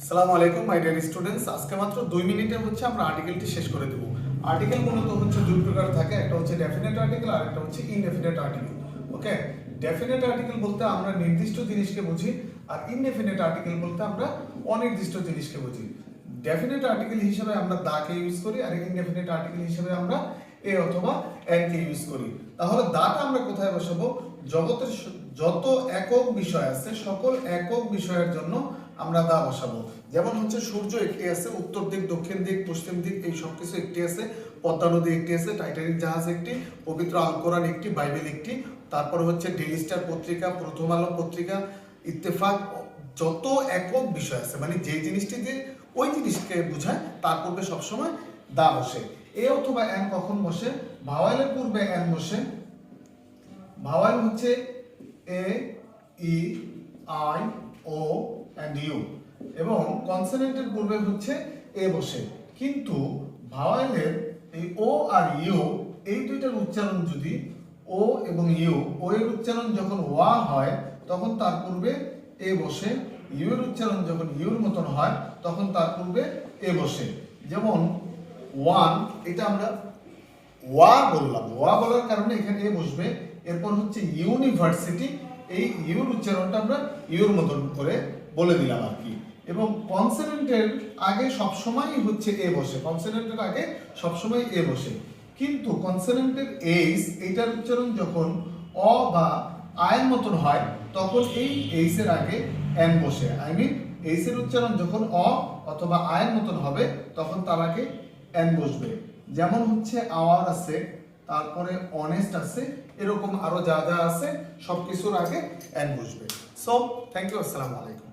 আসসালামু আলাইকুম my dear students আজকে মাত্র দুই মিনিটে হচ্ছে আমরা আর্টিকেলটি শেষ করে দেবো। আর্টিকেল মূলত হচ্ছে দুই প্রকার থাকে, একটা হচ্ছে ডেফিনেট আর্টিকেল আর একটা হচ্ছে indefinite article okay definite article বলতে আমরা নির্দিষ্ট জিনিসকে বুঝি, আর ইনডেফিনেট আর্টিকেল বলতে আমরা অনির্দিষ্ট জিনিসকে বুঝি। ডেফিনেট আর্টিকেল হিসেবে আমরা দাকে ইউজ করি, আর ইনডেফিনেট আর্টিকেল হিসেবে আমরা এ অথবা এন কে ইউজ করি। তাহলে দাটা আমরা কোথায় বসাবো? জগতের যত একক বিষয় আছে, সকল একক বিষয়ের জন্য আমরা দা বসাবো। যেমন হচ্ছে সূর্য একটি আছে, উত্তর দিক, দক্ষিণ দিক, পশ্চিম দিক, এই সব কিছু একটি আছে, পদ্মা নদী একটি আছে, টাইটানিক জাহাজ একটি, পবিত্র আল কোরআন একটি, বাইবেল একটি, তারপর হচ্ছে ডেইলি স্টার পত্রিকা, প্রথম আলো পত্রিকা, ইত্তেফাক, যত একক বিষয় আছে মানে যে জিনিসটি যে ওই জিনিসকে বোঝায়, তার পূর্বে সবসময় দা বসে। এ অথবা এন কখন বসে? ভাওয়ালের পূর্বে এন বসে ভাওয়াল হচ্ছে A, E, I, O and U. এবং কনসোনেন্টের পূর্বে হচ্ছে এ বসে। কিন্তু ভাওয়ালের এই ও আর ইউ, এই দুইটার উচ্চারণ যদি ও এবং ইউ, ও এর উচ্চারণ যখন ওয়া হয়, তখন তার পূর্বে এ বসে, ইউ এর উচ্চারণ যখন ইউর মতন হয়, তখন তার পূর্বে এ বসে। যেমন ওয়ান, এটা আমরা ওয়া বললাম। ওয়া বলার কারণে এখানে এ বসবে। এরপর হচ্ছে ইউনিভার্সিটি এই ইউর উচ্চারণটা আমরা ইউর মতন করে বলে দিলাম আর কি। এবং কনসোনেন্টের আগে সবসময়ই হচ্ছে এ বসে কনসোনেন্টের আগে সবসময় এ বসে। কিন্তু কনসোনেন্টের এইস এইটার উচ্চারণ যখন অ বা আয়ের মতন হয়, তখন এই এইসের আগে এন বসে। আই মিন এইসের উচ্চারণ যখন অ অথবা আয়ের মতন হবে, তখন তার আগে এন বসবে। যেমন হচ্ছে আওয়ার আছে তারপরে অনেস্ট আছে, এরকম আরও যা যা আছে সব কিছুর আগে অ্যান্ড বুঝবে সো থ্যাংক ইউ আসসালামু আলাইকুম।